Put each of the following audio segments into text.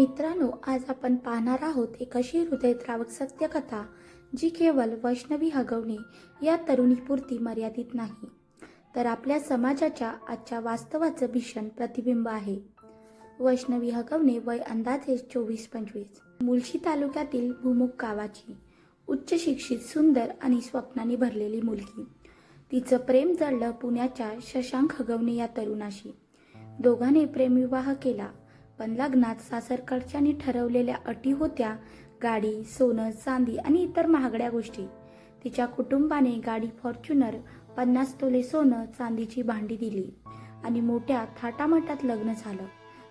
मित्रांनो आज आपण पाहणार आहोत एक अशी हृदयद्रावक सत्यकथा जी केवळ वैष्णवी हगवणे या तरुणीपुरती मर्यादित नाही तर आपल्या समाजाच्या आजच्या वास्तवाचं भीषण प्रतिबिंब आहे. वैष्णवी हगवणे वय अंदाजे चोवीस पंचवीस मुळशी तालुक्यातील भूमुख गावाची उच्च शिक्षित सुंदर आणि स्वप्नाने भरलेली मुलगी. तिचं प्रेम जळलं पुण्याच्या शशांक हगवणे या तरुणाशी. दोघांनी प्रेमविवाह केला. पण लग्नात सासरकडच्यांनी ठरवलेल्या अटी होत्या गाडी सोनं चांदी आणि इतर महागड्या गोष्टी. तिच्या कुटुंबाने गाडी फॉर्च्युनर पन्नास तोले सोनं चांदीची भांडी दिली आणि मोठ्या थाटामाटात लग्न झालं.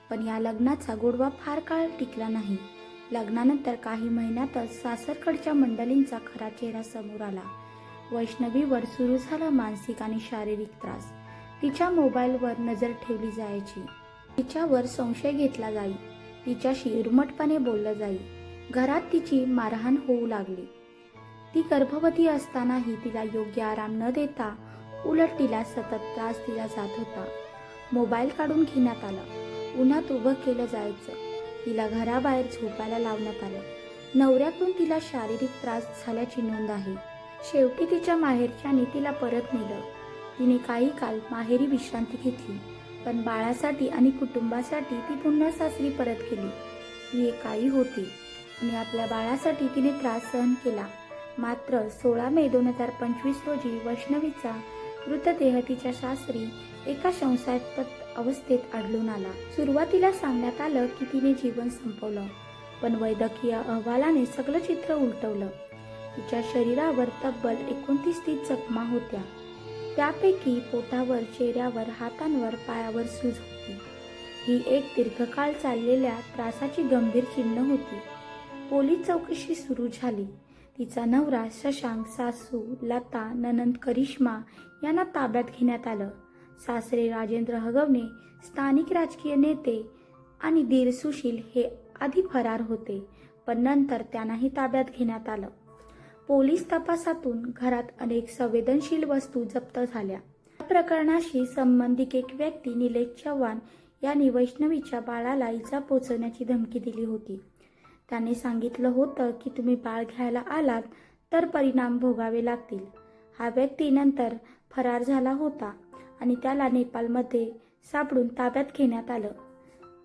पण या लग्नाचा गोडवा फार काळ टिकला नाही. लग्नानंतर काही महिन्यातच सासरकडच्या मंडळींचा खरा चेहरा समोर आला. वैष्णवीवर सुरू झाला मानसिक आणि शारीरिक त्रास. तिच्या मोबाईलवर नजर ठेवली जायची. तिच्यावर संशय घेतला जाई. तिच्याशी रुमटपणे बोललं जाई. घरात तिची मारहाण होऊ लागली. ती गर्भवती असतानाही तिला योग्य आराम न देता उलट तिला सतत त्रास दिला जात होता. मोबाईल काढून घेण्यात आला. उन्हात उभं केलं जायचं. तिला घराबाहेर झोपायला लावण्यात आलं. नवऱ्याकडून तिला शारीरिक त्रास झाल्याची नोंद आहे. शेवटी तिच्या माहेरच्याने तिला परत नेलं. तिने काही काल माहेरी विश्रांती घेतली. पण बाळासाठी आणि कुटुंबासाठी ती पुन्हा सासरी परत केली. ती एक आई होती आणि आपल्या बाळासाठी तिने त्रास सहन केला. मात्र सोळा मे दोन हजार पंचवीस रोजी वैष्णवीचा मृतदेह तिच्या सासरी एका संशयास्पद अवस्थेत आढळून आला. सुरुवातीला सांगण्यात आलं की तिने जीवन संपवलं पण वैद्यकीय अहवालाने सगळं चित्र उलटवलं. तिच्या शरीरावर तब्बल एकोणतीस ती जखमा होत्या. त्यापैकी पोटावर चेहऱ्यावर हातांवर पायावर सूज होती. ही एक दीर्घकाळ चाललेल्या त्रासाची गंभीर चिन्ह होती. पोलीस चौकशी सुरू झाली. तिचा नवरा शशांक सासू लता ननंद करिश्मा यांना ताब्यात घेण्यात आलं. सासरे राजेंद्र हगवणे स्थानिक राजकीय नेते आणि दीर सुशील हे आधी फरार होते पण नंतर त्यांनाही ताब्यात घेण्यात आलं. पोलीस तपासातून घरात अनेक संवेदनशील वस्तू जप्त झाल्या. या प्रकरणाशी संबंधित एक व्यक्ती निलेश चव्हाण यांनी वैष्णवीच्या बाळाला इजा पोचवण्याची धमकी दिली होती. त्याने सांगितलं होतं की तुम्ही बाळ घ्यायला आलात तर परिणाम भोगावे लागतील. हा व्यक्ती नंतर फरार झाला होता आणि त्याला नेपाळमध्ये सापडून ताब्यात घेण्यात आलं.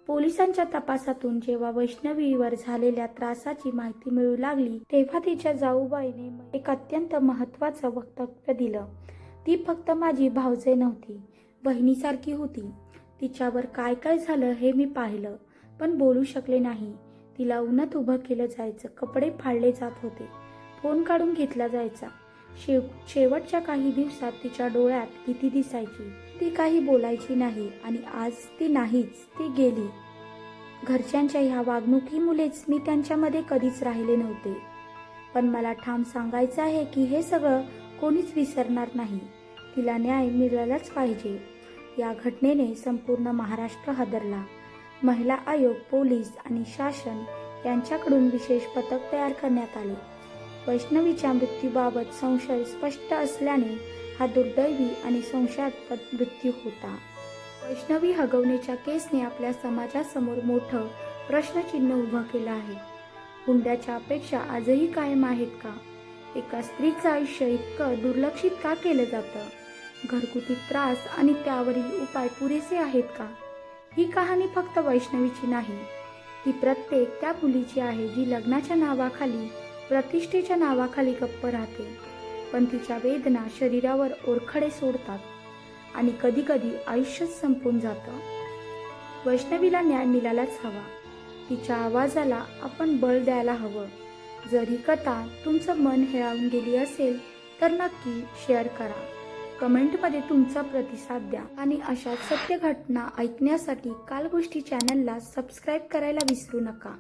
पोलिसांच्या तपासातून जेव्हा वैष्णवीवर झालेल्या त्रासाची माहिती मिळू लागली तेव्हा तिच्या जाऊबाईने एक अत्यंत महत्वाचं वक्तव्य दिलं. ती फक्त माझी भावजे नव्हती बहिणीसारखी होती. तिच्यावर काय काय झालं हे मी पाहिलं पण बोलू शकले नाही. तिला उन्हात उभं केलं जायचं कपडे फाडले जात होते फोन काढून घेतला जायचा. शेव शेवटच्या काही दिवसात तिच्या डोळ्यात भीती दिसायची. ती काही बोलायची नाही आणि आज ती नाहीच ती गेली. घरच्यांच्या ह्या वागणुकीमुळेच मी त्यांच्यामध्ये कधीच राहिले नव्हते. पण मला ठाम सांगायचं आहे की हे सगळं कोणीच विसरणार नाही. तिला न्याय मिळालाच पाहिजे. या घटनेने संपूर्ण महाराष्ट्र हादरला. महिला आयोग पोलीस आणि शासन यांच्याकडून विशेष पथक तयार करण्यात आले. वैष्णवीच्या मृत्यूबाबत संशय स्पष्ट असल्याने हा दुर्दैवी आणि संशयास्पद मृत्यू होता. वैष्णवी हगवण्याच्या केसने आपल्या समाजासमोर मोठं प्रश्नचिन्ह उभं केलं आहे. हुंड्याच्या अपेक्षा आजही कायम आहेत का? एका स्त्रीचं आयुष्य इतकं दुर्लक्षित का केलं जातं? घरगुती त्रास आणि त्यावरील उपाय पुरेसे आहेत का? ही कहाणी फक्त वैष्णवीची नाही ती प्रत्येक त्या मुलीची आहे जी लग्नाच्या नावाखाली प्रतिष्ठेच्या नावाखाली गप्प राहते. पण तिच्या वेदना शरीरावर ओरखडे सोडतात आणि कधीकधी आयुष्यच संपून जातं. वैष्णवीला न्याय मिळालाच हवा. तिच्या आवाजाला आपण बळ द्यायला हवं. जर ही कथा तुमचं मन हेळावून गेली असेल तर नक्की शेअर करा. कमेंटमध्ये तुमचा प्रतिसाद द्या आणि अशा सत्य घटना ऐकण्यासाठी कालगोष्टी चॅनलला सबस्क्राईब करायला विसरू नका.